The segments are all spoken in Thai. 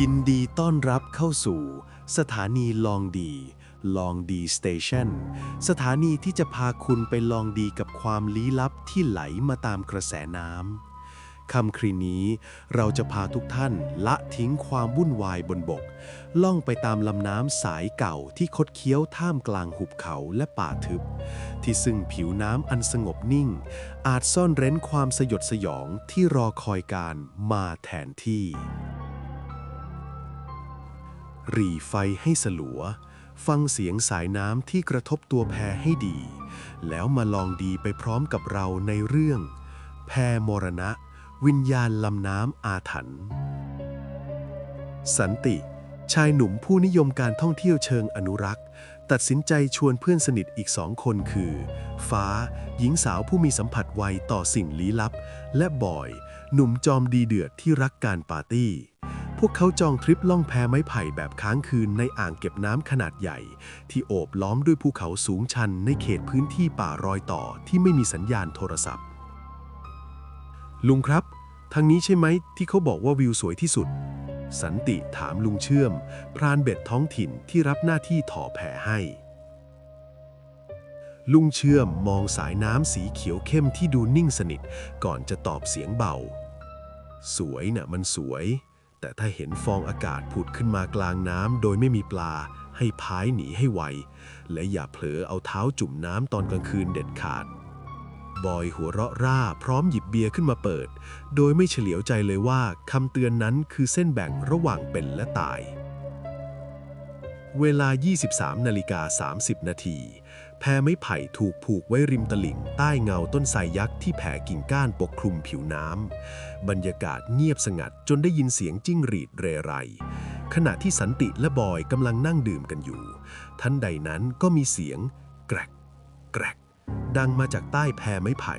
ยินดีต้อนรับเข้าสู่ สถานีลองดี ลองดีสเตชันสถานีที่จะพาคุณไปลองดีกับความลี้ลับที่ไหลมาตามกระแสน้ำคำครีนี้ เราจะพาทุกท่านละทิ้งความวุ่นวายบนบก ล่องไปตามลำน้ำสายเก่าที่คดเคี้ยวท่ามกลางหุบเขาและป่าทึบ ที่ซึ่งผิวน้ำอันสงบนิ่ง อาจซ่อนเร้นความสยดสยองที่รอคอยการมาแทนที่ หรี่ไฟให้สลัว ฟังเสียงสายน้ำที่กระทบตัวแพให้ดี แล้วมาลองดีไปพร้อมกับเราในเรื่อง แพมรณะ วิญญาณลำน้ำอาถรรพ์สันติ ชายหนุ่มผู้นิยมการท่องเที่ยวเชิงอนุรักษ์ ตัดสินใจชวนเพื่อนสนิทอีกสองคนคือ ฟ้า หญิงสาวผู้มีสัมผัสไวต่อสิ่งลี้ลับ และบอย หนุ่มจอมดีเดือดที่รักการปาร์ตี้ พวกเขาจองทริปล่องแพไม้ไผ่แบบค้างคืนในอ่างเก็บน้ำขนาดใหญ่ ที่โอบล้อมด้วยภูเขาสูงชันในเขตพื้นที่ป่ารอยต่อที่ไม่มีสัญญาณโทรศัพท์ ลุงครับ ทางนี้ใช่ไหมที่เขาบอกว่าวิวสวยที่สุด สันติถามลุงเชื่อม พรานเบ็ดท้องถิ่นที่รับหน้าที่ถ่อแผ่ให้ ลุงเชื่อมมองสายน้ำสีเขียวเข้มที่ดูนิ่งสนิท ก่อนจะตอบเสียงเบา สวยน่ะมันสวย แต่ถ้าเห็นฟองอากาศผุดขึ้นมากลางน้ำโดยไม่มีปลา ให้พายหนีให้ไว และอย่าเผลอเอาเท้าจุ่มน้ำตอนกลางคืนเด็ดขาด บอยหัวเราะร่าพร้อมหยิบเบียร์ขึ้นมาเปิด โดยไม่เฉลียวใจเลยว่าคำเตือนนั้นคือเส้นแบ่งระหว่างเป็นและตาย เวลา 23นาฬิกา30 นาที แพไม้ไผ่ถูกผูกไว้ริมตลิ่ง ใต้เงาต้นไทรยักษ์ที่แผ่กิ่งก้านปกคลุมผิวน้ำ บรรยากาศเงียบสงัดจนได้ยินเสียงจิ้งหรีดเรไร ขณะที่สันติและบอยกำลังนั่งดื่มกันอยู่ ทันใดนั้นก็มีเสียง แกรก แกรก ดังมาจากใต้แพไม้ไผ่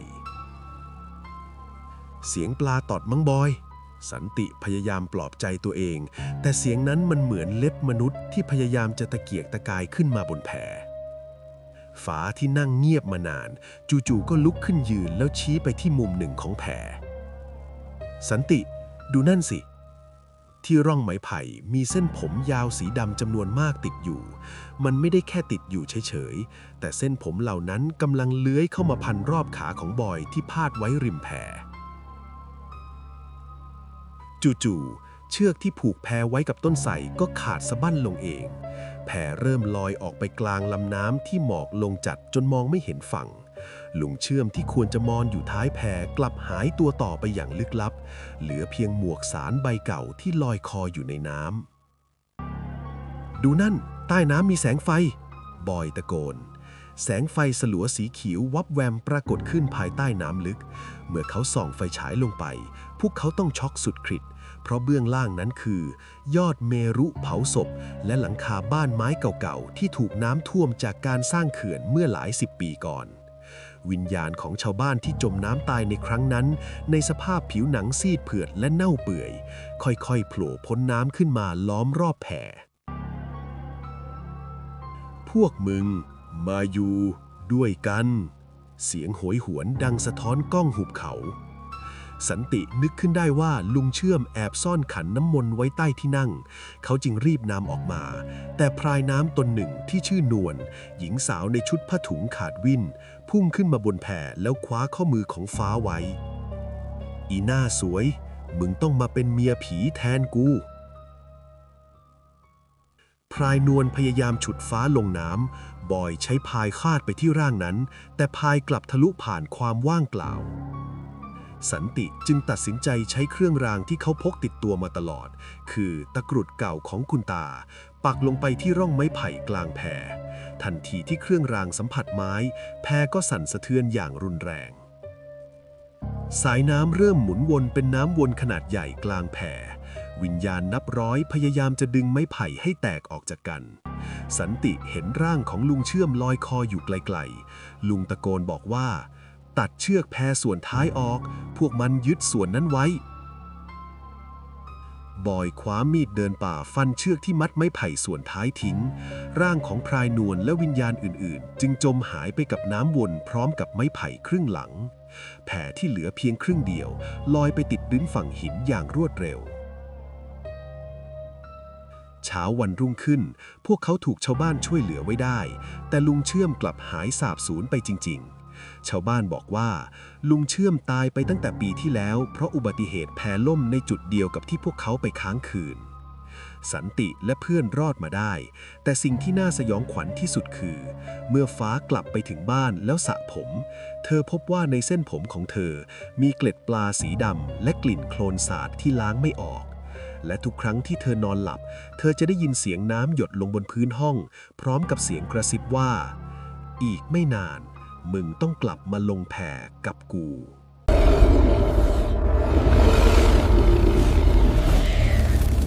เสียงปลาตอดมังบอย สันติพยายามปลอบใจตัวเอง แต่เสียงนั้นมันเหมือนเล็บมนุษย์ที่พยายามจะตะเกียกตะกายขึ้นมาบนแพฟ้าที่นั่งเงียบมานาน จู่ๆก็ลุกขึ้นยืนแล้วชี้ไปที่มุมหนึ่งของแพสันติ ดูนั่นสิ ที่ร่องไม้ไผ่มีเส้นผมยาวสีดำจำนวนมากติดอยู่ มันไม่ได้แค่ติดอยู่เฉยๆ แต่เส้นผมเหล่านั้นกำลังเลื้อยเข้ามาพันรอบขาของบอยที่พาดไว้ริมแพ จู่ๆ เชือกที่ผูกแพไว้กับต้นไทรก็ขาดสะบั้นลงเอง แพเริ่มลอยออกไปกลางลำน้ำที่หมอกลงจัดจนมองไม่เห็นฝั่ง ลุงเชื่อมที่ควรจะมอนอยู่ท้ายแพกลับหายตัวต่อไปอย่างลึกลับ เหลือเพียงหมวกสารใบเก่าที่ลอยคออยู่ในน้ำดูนั่น ใต้น้ำมีแสงไฟ บอยตะโกน แสงไฟสลัวสีเขียววับแวมปรากฏขึ้นภายใต้น้ำลึก เมื่อเขาส่องไฟฉายลงไป พวกเขาต้องช็อกสุดขีดเพราะเบื้องล่างนั้นคือ ยอดเมรุเผาศพ และหลังคาบ้านไม้เก่าๆ ที่ถูกน้ำท่วมจากการสร้างเขื่อนเมื่อหลายสิบปีก่อน วิญญาณของชาวบ้านที่จมน้ำตายในครั้งนั้น ในสภาพผิวหนังซีดเผือดและเน่าเปื่อย ค่อยๆโผล่พ้นน้ำขึ้นมาล้อมรอบแพพวกมึง มาอยู่ด้วยกัน เสียงโหยหวนดังสะท้อนกล้องหุบเขา สันตินึกขึ้นได้ว่าลุงเชื่อมแอบซ่อนขันน้ำมนต์ไว้ใต้ที่นั่ง เขาจึงรีบนำออกมา แต่พรายน้ำตนหนึ่งที่ชื่อนวลหญิงสาวในชุดผ้าถุงขาดวิ่น พุ่งขึ้นมาบนแผ่แล้วคว้าข้อมือของฟ้าไว้ อีหน้าสวย มึงต้องมาเป็นเมียผีแทนกู พรายนวลพยายามฉุดฟ้าลงน้ำบอยใช้พายคาดไปที่ร่างนั้น แต่พายกลับทะลุผ่านความว่างเปล่า สันติจึงตัดสินใจใช้เครื่องรางที่เขาพกติดตัวมาตลอด คือตะกรุดเก่าของคุณตา ปักลงไปที่ร่องไม้ไผ่กลางแพทันทีที่เครื่องรางสัมผัสไม้ แพก็สั่นสะเทือนอย่างรุนแรง สายน้ำเริ่มหมุนวนเป็นน้ำวนขนาดใหญ่กลางแพ วิญญาณนับร้อยพยายามจะดึงไม้ไผ่ให้แตกออกจากกัน สันติเห็นร่างของลุงเชื่อมลอยคออยู่ไกลๆ ลุงตะโกนบอกว่า ตัดเชือกแพส่วนท้ายออก พวกมันยึดส่วนนั้นไว้ บอยคว้ามีดเดินป่าฟันเชือกที่มัดไม้ไผ่ส่วนท้ายทิ้ง ร่างของพรายนวลและวิญญาณอื่นๆ จึงจมหายไปกับน้ำวนพร้อมกับไม้ไผ่ครึ่งหลัง แผ่ที่เหลือเพียงครึ่งเดียว ลอยไปติดริมฝั่งหินอย่างรวดเร็ว เช้าวันรุ่งขึ้น พวกเขาถูกชาวบ้านช่วยเหลือไว้ได้ แต่ลุงเชื่อมกลับหายสาบสูญไปจริง ๆ ชาวบ้านบอกว่า ลุงเชื่อมตายไปตั้งแต่ปีที่แล้ว เพราะอุบัติเหตุแพล่มในจุดเดียวกับที่พวกเขาไปค้างคืน สันติและเพื่อนรอดมาได้ แต่สิ่งที่น่าสยองขวัญที่สุดคือ เมื่อฟ้ากลับไปถึงบ้านแล้วสระผม เธอพบว่าในเส้นผมของเธอ มีเกล็ดปลาสีดำและกลิ่นโคลนสาดที่ล้างไม่ออก และทุกครั้งที่เธอนอนหลับ เธอจะได้ยินเสียงน้ำหยดลงบนพื้นห้อง พร้อมกับเสียงกระซิบว่า อีกไม่นาน มึงต้องกลับมาลงแผ่กับกู